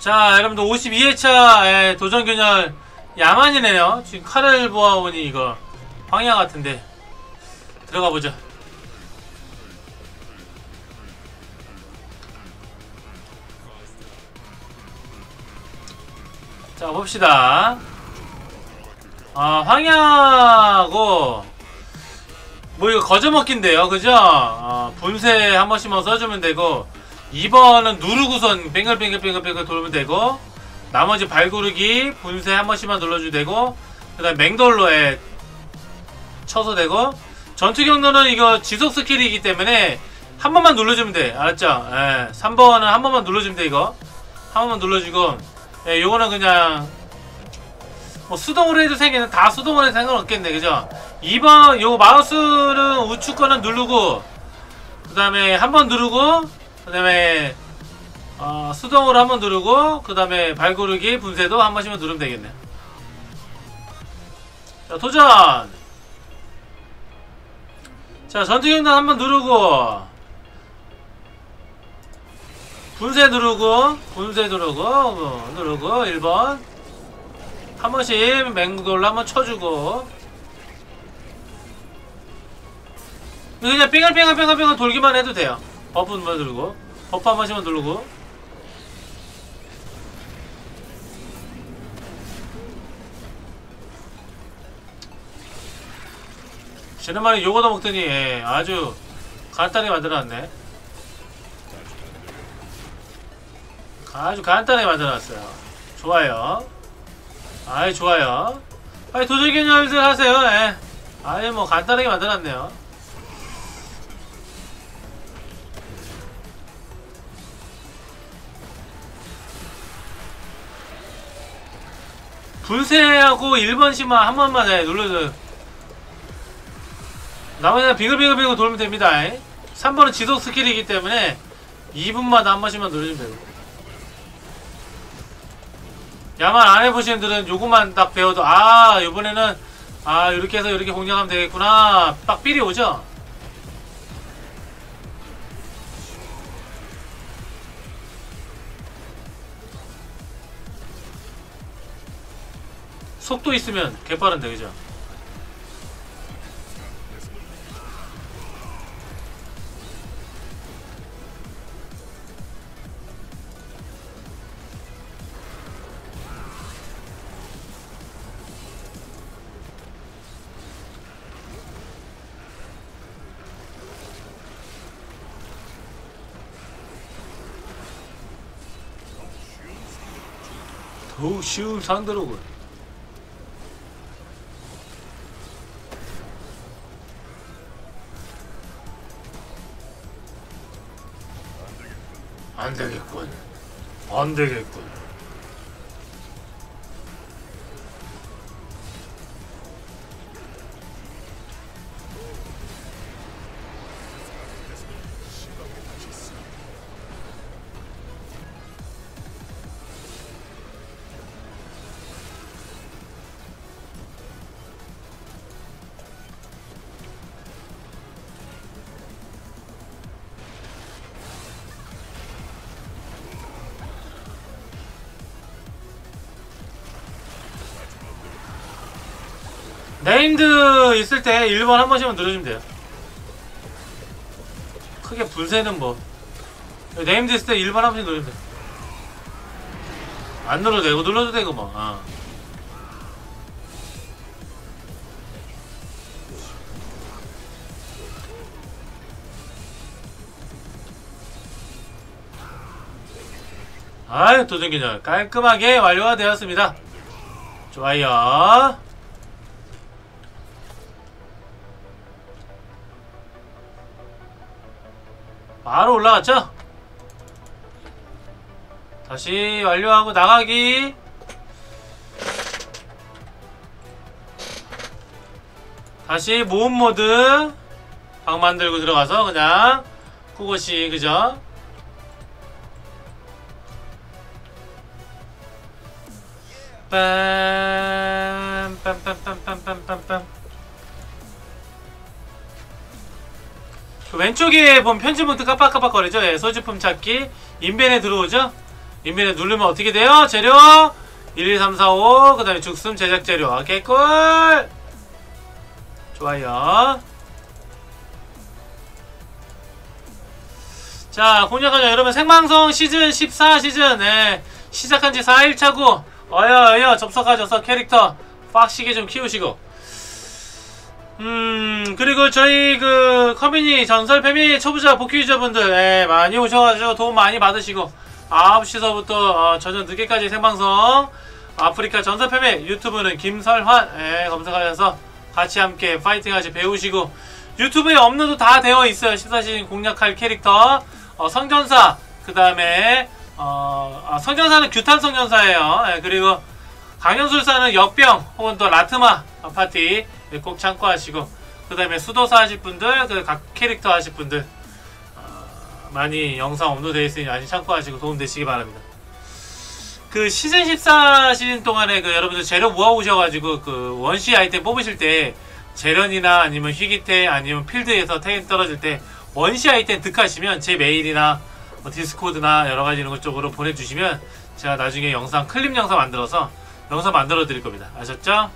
자 여러분들 52회차 도전균열 야만이네요. 지금 칼을 보아보니 이거 황야 같은데. 들어가보자 자 봅시다. 아 황야고 뭐 이거 거저먹기인데요. 그죠? 어, 분쇄 한 번씩만 써주면 되고 2번은 누르고선 뱅글뱅글뱅글뱅글 돌면 되고 나머지 발구르기 분쇄 한 번씩만 눌러주면 되고 그 다음 맹돌로에 쳐서 되고 전투 경로는 이거 지속 스킬이기 때문에 한 번만 눌러주면 돼 알았죠? 예, 3번은 한 번만 눌러주면 돼 이거 한 번만 눌러주고 예, 요거는 그냥 뭐 수동으로 해도 생기는 다 수동으로 해도 상관없겠네 그죠? 2번 요거 마우스는 우측 거는 누르고 그 다음에 한 번 누르고 그 다음에 어, 수동으로 한 번 누르고 그 다음에 발구르기 분쇄도 한 번씩만 누르면 되겠네. 자 도전! 자 전투경단 한 번 누르고 분쇄 누르고 분쇄 누르고 어, 누르고 1번. 한 번씩 맹돌로 한 번 쳐주고. 그냥 뺑글뺑글뺑글뺑글 돌기만 해도 돼요 버프만 누르고? 버프 한 번씩만 누르고. 지난번에 요거도 먹더니 예, 아주 간단하게 만들어놨네. 아주 간단하게 만들어놨어요. 좋아요. 아이 좋아요. 아이 도전기념들 하세요. 예. 아예 뭐 간단하게 만들어놨네요 분쇄하고 1번씩만 한 번만 해 눌러줘요. 나머지는 빙글빙글빙글 돌면 됩니다. 3번은 지속 스킬이기 때문에 2분마다 한 번씩만 누르시면 되고 야만 안 해보시는 분들은 요것만 딱 배워도 아 이번에는 아 이렇게 해서 이렇게 공략하면 되겠구나. 딱 삘이 오죠 속도 있으면 개빠른데 그죠? 더욱 쉬운 상대로군 안 되겠군. 안 되겠군. 네임드 있을 때 1번 한 번씩만 누르시면 돼요. 크게 분쇄는 뭐. 네임드 있을 때 1번 한 번씩 누르면 돼. 안 눌러도 되고, 눌러도 되고, 뭐. 어. 아유, 도전기념 깔끔하게 완료가 되었습니다. 좋아요. 바로 올라갔죠? 다시 완료하고 나가기 다시 모음 모드 방 만들고 들어가서 그냥 그것이 그죠? 빰빰빰빰빰빰빰 왼쪽에 보면 편집 문트 깜빡깜빡거리죠? 예, 소지품 찾기 인벤에 들어오죠? 인벤에 누르면 어떻게 돼요? 재료 1, 2, 3, 4, 5. 그 다음에 죽순 제작 재료. 오케이, 꿀! 좋아요. 자, 공략하죠. 여러분, 생방송 시즌 14 시즌, 네. 시작한 지 4일차고, 어여, 어여, 접속하셔서 캐릭터 빡시게 좀 키우시고. 음, 그리고 저희 그, 커뮤니 전설 패미 초보자 복귀 유저분들, 예, 많이 오셔가지고 도움 많이 받으시고, 9시서부터 어, 저녁 늦게까지 생방송, 아프리카 전설 패미 유튜브는 김설환, 예, 검색하셔서 같이 함께 파이팅 하시 배우시고, 유튜브에 업로드 다 되어 있어요. 14시즌 공략할 캐릭터. 어, 성전사, 그 다음에, 어, 아, 성전사는 규탄 성전사예요. 예, 그리고 강연술사는 역병, 혹은 또 라트마 파티 예, 꼭 참고하시고, 그 다음에 수도사 하실 분들, 그 각 캐릭터 하실 분들, 어, 많이 영상 업로드되어 있으니 많이 참고하시고 도움되시기 바랍니다. 그 시즌 14 시즌 동안에 그 여러분들 재료 모아 오셔가지고 그 원시 아이템 뽑으실 때 재련이나 아니면 희귀태 아니면 필드에서 템 떨어질 때 원시 아이템 득하시면 제 메일이나 뭐 디스코드나 여러 가지 이런 것 쪽으로 보내주시면 제가 나중에 영상 클립 영상 만들어서 영상 만들어 드릴 겁니다. 아셨죠?